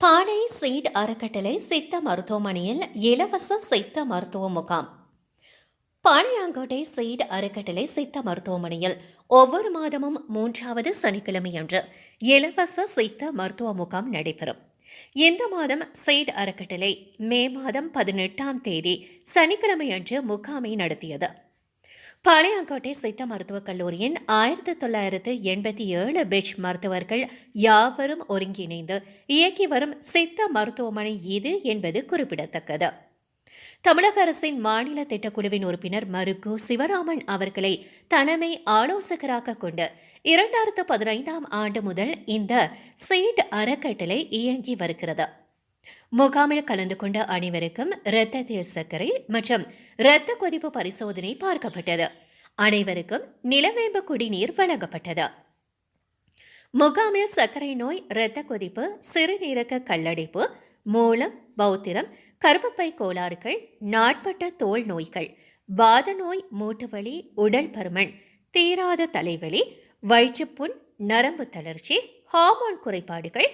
பாளை seat அறக்கட்டளை சித்த மருத்துவமனையில் இலவச சித்த மருத்துவ முகாம். பாளையாங்கோட்டை சீட் அறக்கட்டளை சித்த மருத்துவமனையில் ஒவ்வொரு மாதமும் மூன்றாவது சனிக்கிழமையன்று இலவச சித்த மருத்துவ முகாம் நடைபெறும். இந்த மாதம் சீட் அறக்கட்டளை மே மாதம் பதினெட்டாம் தேதி சனிக்கிழமையன்று முகாமை நடத்தியது. பாளையங்கோட்டை சித்த மருத்துவக் கல்லூரியின் ஆயிரத்தி தொள்ளாயிரத்து எண்பத்தி ஏழு பெச் மருத்துவர்கள் யாவரும் ஒருங்கிணைந்து இயக்கி வரும் சித்த மருத்துவமனை இது என்பது குறிப்பிடத்தக்கது. தமிழக அரசின் மாநில திட்டக்குழுவின் உறுப்பினர் மருக்கு சிவராமன் அவர்களை தலைமை ஆலோசகராக கொண்டு இரண்டாயிரத்து பதினைந்தாம் ஆண்டு முதல் இந்த சீட் அறக்கட்டளை இயங்கி வருகிறது. முகாமில் கலந்து கொண்ட அனைவருக்கும் இரத்தத்தில் சர்க்கரை மற்றும் இரத்த கொதிப்பு பரிசோதனை பார்க்கப்பட்டது. அனைவருக்கும் நிலவேம்பு குடிநீர் வழங்கப்பட்டது. முகாமில் சர்க்கரை நோய் இரத்த கொதிப்பு சிறுநீரக கல்லடைப்பு மூலம் பௌத்திரம் கருப்பப்பை கோளாறுகள் நாட்பட்ட தோல் நோய்கள் வாத நோய் மூட்டுவலி உடல் பருமன் தீராத தலைவலி வயிற்றுப்புண் நரம்பு தளர்ச்சி ஹார்மோன் குறைபாடுகள்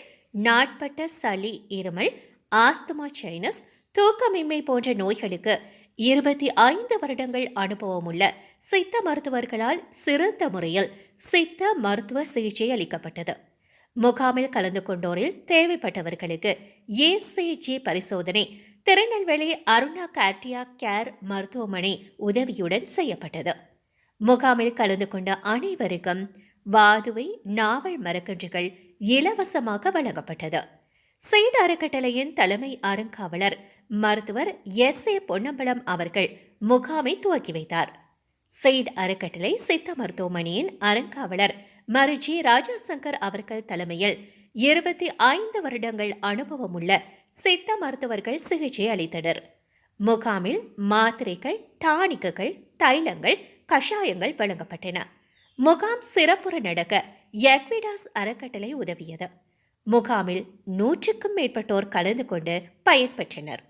நாட்பட்ட சளி இருமல் ஆஸ்துமா சைனஸ் தூக்கமின்மை போன்ற நோய்களுக்கு இருபத்தி ஐந்து வருடங்கள் அனுபவமுள்ள சித்த மருத்துவர்களால் சிறந்த முறையில் சித்த மருத்துவ சிகிச்சை அளிக்கப்பட்டது. முகாமில் கலந்து கொண்டோரில் தேவைப்பட்டவர்களுக்கு ஏசிஜி பரிசோதனை திருநெல்வேலி அருணா கார்டியா கேர் மருத்துவமனை உதவியுடன் செய்யப்பட்டது. முகாமில் கலந்து கொண்ட அனைவருக்கும் வாதுவை நாவல் மரக்கன்றுகள் இலவசமாக வழங்கப்பட்டது. செயின்ட் அறக்கட்டளையின் தலைமை அறங்காவலர் மருத்துவர் எஸ் ஏ பொன்னம்பலம் அவர்கள் முகாமை துவக்கி வைத்தார். சீட் அறக்கட்டளை சித்த மருத்துவமனையின் அறங்காவலர் மருஜி ராஜாசங்கர் அவர்கள் தலைமையில் இருபத்தி ஐந்து வருடங்கள் அனுபவமுள்ள சித்த மருத்துவர்கள் சிகிச்சை அளித்தனர். முகாமில் மாத்திரைகள் டானிக்குகள் தைலங்கள் கஷாயங்கள் வழங்கப்பட்டன. முகாம் சிறப்புற நடக்க எக்விடாஸ் அறக்கட்டளை உதவியது. முகாமில் நூற்றுக்கும் மேற்பட்டோர் கலந்து கொண்டு பயன்பெற்றனர்.